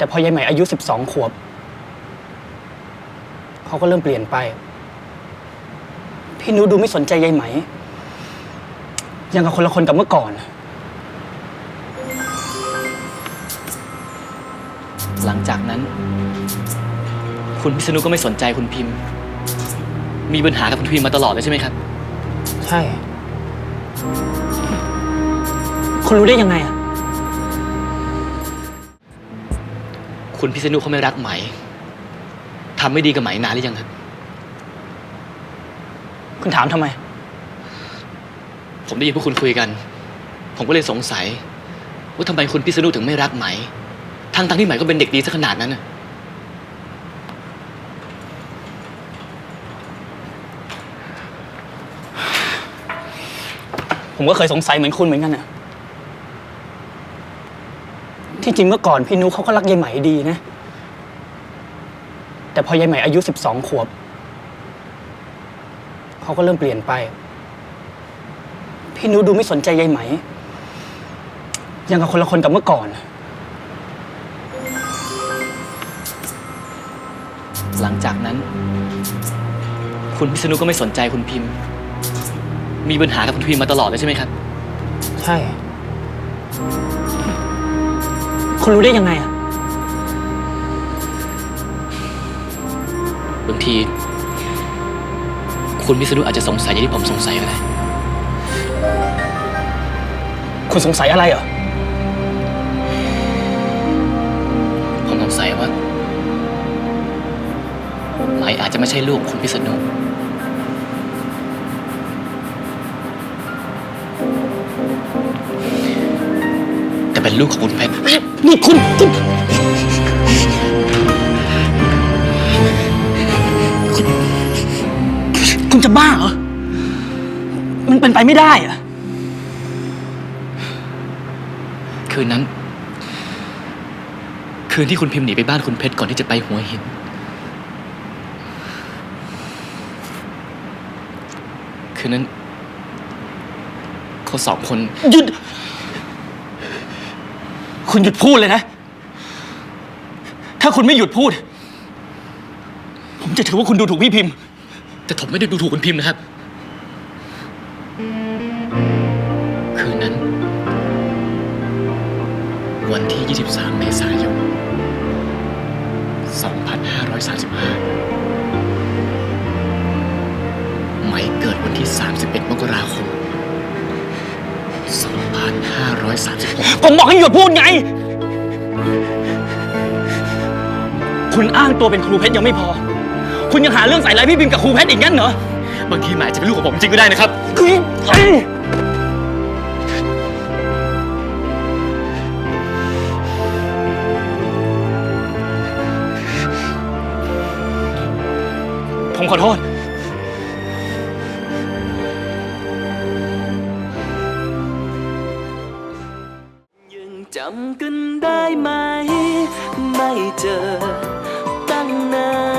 แต่พอยายใหม่อายุ 12 ขวบ เขาก็เริ่มเปลี่ยนไป พี่นุดูไม่สนใจยายไหม ยังกับคนละคนกับเมื่อก่อน หลังจากนั้น คุณพิษณุก็ไม่สนใจคุณพิมพ์ มีปัญหากับคุณพิมพ์มาตลอดเลยใช่ไหมครับ ใช่ คุณรู้ได้ยังไงอะ คุณพิษณุเขาไม่รักไหมทำไม่ดีกับไหมนานหรือยังครับ คุณถามทำไม ผมได้ยินพวกคุณคุยกัน ผมก็เลยสงสัย ว่าทำไมคุณพิษณุถึงไม่รักไหมทั้งทั้งๆที่ไหมก็เป็นเด็กดีซะขนาดนั้นน่ะผมก็เคยสงสัยเหมือนคุณเหมือนกันนะ ที่จริงเมื่อก่อนพี่นุเขาก็รักยายไหมดีนะ แต่พอยายไหมอายุสิบสองขวบ เขาก็เริ่มเปลี่ยนไป พี่นุดูไม่สนใจยายไหม ยังกับคนละคนกับเมื่อก่อน หลังจากนั้น คุณพิษณุก็ไม่สนใจคุณพิมพ์ มีปัญหากับคุณพิมพ์มาตลอดเลยใช่ไหมครับ ใช่ คุณรู้ได้ยังไงอะบางที คุณพิษณุอาจจะสงสัยอย่างที่ผมสงสัยก็ได้คุณสงสัยอะไรเหรอ ผมสงสัยว่าไหมอาจจะไม่ใช่ลูกคุณพิษณุ แต่เป็นลูกของคุณเพชรนี่คุณคุณคุณ คุณจะบ้าเหรอ มันเป็นไปไม่ได้อะคืนนั้น คืนที่คุณพิมพ์หนีไปบ้านคุณเพชรก่อนที่จะไปหัวหิน คืนนั้นเขาสองคนหยุด คุณหยุดพูดเลยนะ ถ้าคุณไม่หยุดพูด ผมจะถือว่าคุณดูถูกพี่พิมพ์ แต่ผมไม่ได้ดูถูกคุณพิมพ์นะครับ คืนนั้น วันที่ 23 เมษายน 2535 536 ผมบอกให้หยุดพูดไง คุณอ้างตัวเป็นครูเพชรยังไม่พอ คุณยังหาเรื่องใส่ร้ายพี่พิมกับครูเพชรอีกงั้นเหรอ บางทีหมายอาจจะเป็นลูกของผมจริงก็ได้นะครับคือเอ้ยผมขอโทษ จำกันได้ไหม ไม่เจอตั้งนาน